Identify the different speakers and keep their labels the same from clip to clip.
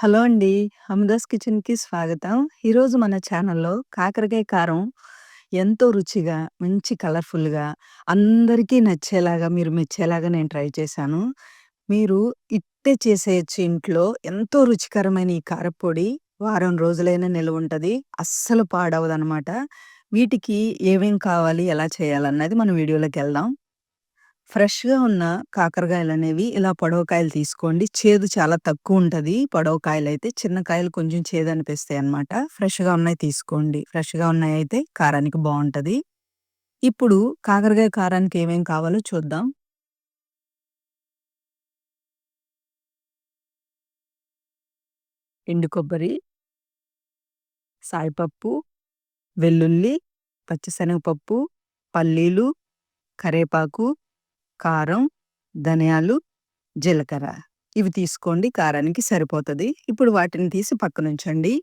Speaker 1: Hello అండి. 'హమదాస్ కిచెన్‌కి స్వాగతం. ఈరోజు మన ఛానల్‌లో కాకరకాయ కారం ఎంతో రుచిగా, మంచి కలర్‌ఫుల్‌గా అందరికీ నచ్చేలాగా, మీరు మెచ్చేలాగా నేను ట్రై చేశాను. మీరు ఇట్టే చేసేయొచ్చు ఇంట్లో. ఎంతో రుచికరమైన ఈ కారప్పొడి వారం రోజులైనా నిలవుంటది. అస్సలు పాడవదనమాట. వీటికి ఏమేం కావాలి, ఎలా చేయాలన్నది మన వీడియోలోకెళ్దాం. ఫ్రెష్‌గా ఉన్న కాకరకాయలు అనేవి ఇలా పొడవకాయలు తీసుకోండి. చేదు చాలా తక్కువ ఉంటుంది పొడవకాయలు అయితే చిన్న కాయలు కొంచెం చేదు అనిపిస్తాయి అనమాట ఫ్రెష్‌గా ఉన్నాయి తీసుకోండి. ఫ్రెష్‌గా ఉన్నాయి అయితే కారానికి బాగుంటుంది ఇప్పుడు కాకరకాయ కారానికి ఏమేం కావాలో చూద్దాం. ఎండు కొబ్బరి సాయిపప్పు, వెల్లుల్లి, పచ్చిశనగపప్పు, పల్లీలు, కరేపాకు, కారం, ధనియాలు, జీలకర్ర. ఇవి తీసుకోండి కారానికి సరిపోతుంది ఇప్పుడు వాటిని తీసి పక్కనుంచండి.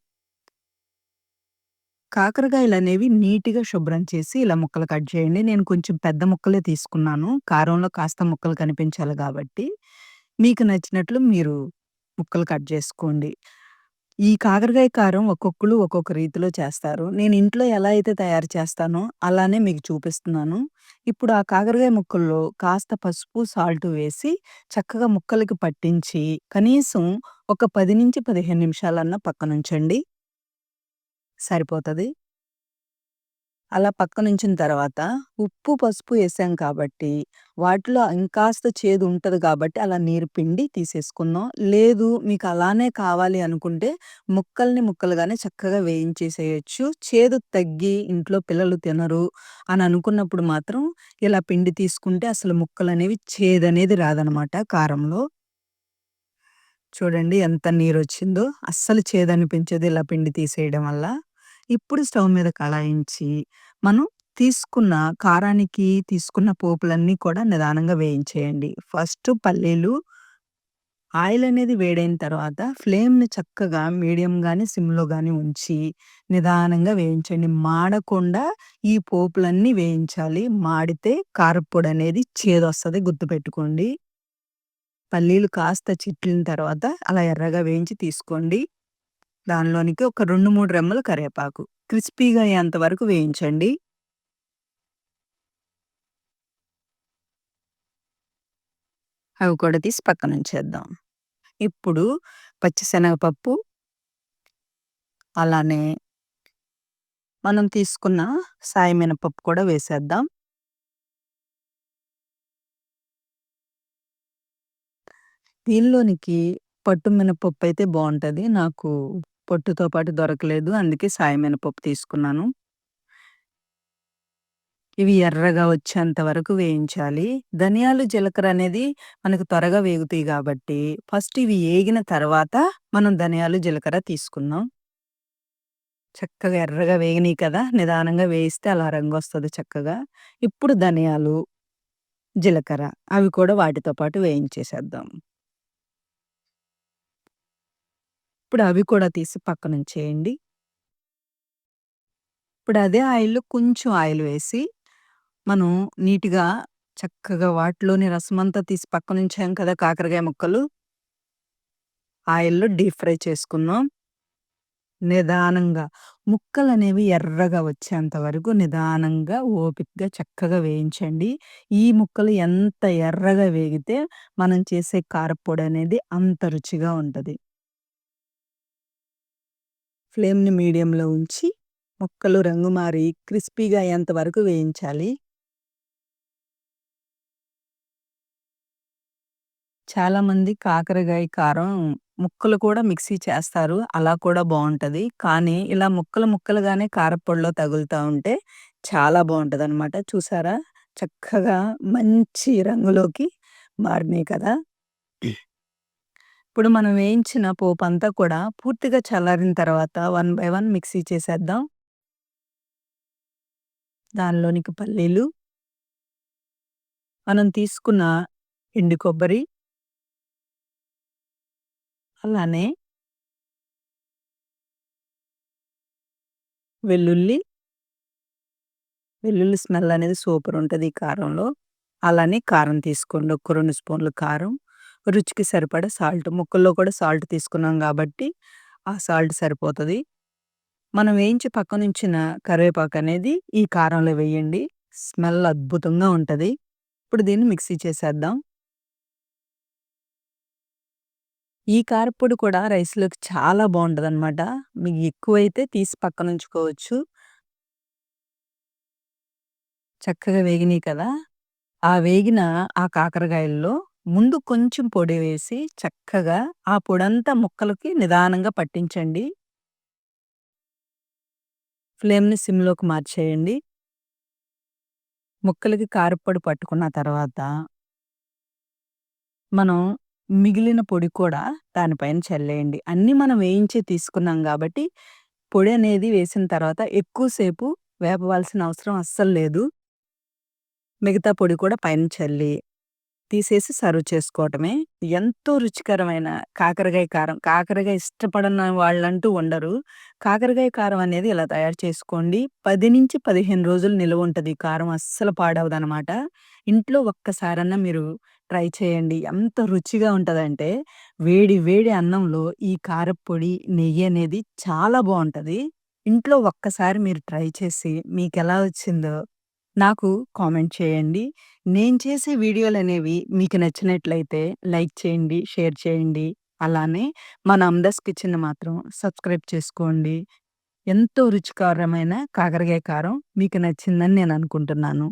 Speaker 1: కాకరకాయలనేవి నీట్‌గా శుభ్రం చేసి ఇలా ముక్కలు కట్ చేయండి. నేను కొంచెం పెద్ద ముక్కలే తీసుకున్నాను. కారంలో కాస్త ముక్కలు కనిపించాలి కాబట్టి మీకు నచ్చినట్లు మీరు ముక్కలు కట్ చేసుకోండి ఈ కాకరకాయ కారం ఒక్కొక్కళ్ళు ఒక్కొక్క రీతిలో చేస్తారు. నేను ఇంట్లో ఎలా అయితే తయారు చేస్తానో అలానే మీకు చూపిస్తున్నాను. ఇప్పుడు ఆ కాకరకాయ ముక్కల్లో కాస్త పసుపు, సాల్ట్ వేసి చక్కగా ముక్కలకి పట్టించి కనీసం ఒక 10-15 నిమిషాలన్నా పక్కనుంచండి. సరిపోతది. అలా పక్కనుంచిన తర్వాత ఉప్పు, పసుపు వేసాం కాబట్టి వాటిలో ఇంకాస్త చేదు ఉంటది కాబట్టి అలా నీరు పిండి తీసేసుకుందాం. లేదు మీకు అలానే కావాలి అనుకుంటే ముక్కల్ని ముక్కలుగానే చక్కగా వేయించేసేయొచ్చు. చేదు తగ్గి ఇంట్లో పిల్లలు తినరు అని అనుకున్నప్పుడు మాత్రం ఇలా పిండి తీసుకుంటే అసలు ముక్కలనేవి చేదనేది రాదనమాట కారంలో. చూడండి ఎంత నీరొచ్చిందో. అస్సలు చేదనిపించదు ఇలా పిండి తీసేయడం వల్ల. ఇప్పుడు స్టవ్ మీద కళాయించి మనం తీసుకున్న కారానికి తీసుకున్న పోపులన్నీ కూడా నిదానంగా వేయించేయండి. ఫస్ట్ పల్లీలు ఆయిల్ అనేది వేడైన తర్వాత ఫ్లేమ్‌ని చక్కగా మీడియం కానీ సిమ్‌లో కానీ ఉంచి నిదానంగా వేయించండి. మాడకుండా ఈ పోపులన్నీ వేయించాలి. మాడితే కారప్పొడనేది చేదొస్తుంది గుర్తుపెట్టుకోండి. పల్లీలు కాస్త చిట్లిన తర్వాత అలా ఎర్రగా వేయించి తీసుకోండి. దానిలోనికి ఒక 2, 3 రెమ్మలు కరివేపాకు. క్రిస్పీగా అయ్యేంత వరకు వేయించండి. అవి కూడా తీసి పక్కన పక్కనుంచేద్దాం. ఇప్పుడు పచ్చిశనగపప్పు అలానే మనం తీసుకున్న సాయి మినపప్పు కూడా వేసేద్దాం. దీనిలోనికి పట్టు మినపప్పు అయితే బాగుంటుంది నాకు పొట్టుతో పాటు దొరకలేదు. అందుకే సాయి మినపప్పు తీసుకున్నాను. ఇవి ఎర్రగా వచ్చేంత వరకు వేయించాలి. ధనియాలు, జీలకర్ర అనేది మనకు త్వరగా వేగుతాయి కాబట్టి ఫస్ట్ ఇవి వేగిన తర్వాత మనం ధనియాలు, జీలకర్ర తీసుకుందాం. చక్కగా ఎర్రగా వేగినాయి కదా! నిదానంగా వేయిస్తే అలా రంగు వస్తుంది చక్కగా. ఇప్పుడు ధనియాలు, జీలకర్ర అవి కూడా వాటితో పాటు వేయించేసేద్దాం. ఇప్పుడు అవి కూడా తీసి పక్కనుంచేయండి. ఇప్పుడు అదే ఆయిల్‌లో కొంచెం ఆయిల్ వేసి మనం నీట్‌గా చక్కగా వాటిలోని రసమంతా తీసి పక్కనుంచాం కదా! కాకరకాయ ముక్కలు. ఆయిల్‌లో డీప్ ఫ్రై చేసుకున్నాం నిదానంగా ముక్కలు అనేవి ఎర్రగా వచ్చేంత వరకు నిదానంగా, ఓపికగా చక్కగా వేయించండి. ఈ ముక్కలు ఎంత ఎర్రగా వేగితే మనం చేసే కారపొడి అనేది అంత రుచిగా ఉంటుంది ఫ్లేమ్‌ని మీడియంలో ఉంచి ముక్కలు రంగు మారి క్రిస్పీగా అయ్యేంత వరకు వేయించాలి. చాలామంది కాకరకాయ కారం ముక్కలు కూడా మిక్సీ చేస్తారు. అలా కూడా బాగుంటుంది కానీ ఇలా ముక్కలు ముక్కలుగానే కారపొడిలో తగులుతూ ఉంటే చాలా బాగుంటుంది అనమాట చూసారా? చక్కగా మంచి రంగులోకి మారినాయి కదా! ఇప్పుడు మనం వేయించిన పోపు అంతా కూడా పూర్తిగా చల్లారిన తర్వాత వన్ బై వన్ మిక్సీ చేసేద్దాం. దానిలోనికి పల్లీలు మనం తీసుకున్న ఎండు కొబ్బరి అలానే వెల్లుల్లి వెల్లుల్లి స్మెల్ అనేది సూపర్ ఉంటుంది ఈ కారంలో. అలానే కారం తీసుకోండి. ఒక రెండు స్పూన్లు కారం, రుచికి సరిపడా సాల్ట్. ముక్కల్లో కూడా సాల్ట్ తీసుకున్నాం కాబట్టి ఆ సాల్ట్ సరిపోతుంది మనం వేయించి పక్కనుంచిన కరివేపాకనేది ఈ కారంలో వేయండి. స్మెల్ అద్భుతంగా ఉంటుంది ఇప్పుడు దీన్ని మిక్సీ చేసేద్దాం. ఈ కారపొడి కూడా రైస్‌లోకి చాలా బాగుంటుంది అనమాట మీకు ఎక్కువైతే తీసి పక్కనుంచుకోవచ్చు. చక్కగా వేగినాయి కదా! ఆ వేగిన ఆ కాకరకాయల్లో ముందు కొంచెం పొడి వేసి చక్కగా ఆ పొడంతా ముక్కలకి నిదానంగా పట్టించండి. ఫ్లేమ్‌ని సిమ్‌లోకి మార్చేయండి. ముక్కలకి కారపొడి పట్టుకున్న తర్వాత మనం మిగిలిన పొడి కూడా దానిపైన చల్లేయండి. అన్నీ మనం వేయించి తీసుకున్నాం కాబట్టి పొడి అనేది వేసిన తర్వాత ఎక్కువ సేపు వేపవలసిన అవసరం అస్సలు లేదు. మిగతా పొడి కూడా పైన చల్లి, తీసేసి సర్వ్ చేసుకోవటమే. ఎంతో రుచికరమైన కాకరకాయ కారం. కాకరకాయ ఇష్టపడని వాళ్ళంటూ ఉండరు. కాకరకాయ కారం అనేది ఇలా తయారు చేసుకోండి. 10-15 రోజులు నిలవుంటది. ఈ కారం అస్సలు పాడవదనమాట. ఇంట్లో ఒక్కసారన్నా మీరు ట్రై చేయండి. ఎంత రుచిగా ఉంటుందంటే వేడి వేడి అన్నంలో ఈ కారపొడి నెయ్యి అనేది చాలా బాగుంటుంది ఇంట్లో ఒక్కసారి మీరు ట్రై చేసి మీకు ఎలా వచ్చిందో నాకు కామెంట్ చేయండి. నేను చేసే వీడియోలనేవి మీకు నచ్చినట్లయితే లైక్ చేయండి, షేర్ చేయండి. అలానే మన అమ్దాస్ కిచెన్‌ని మాత్రం సబ్స్క్రైబ్ చేసుకోండి. ఎంతో రుచికరమైన కాకరకాయ కారం మీకు నచ్చిందని నేను అనుకుంటున్నాను.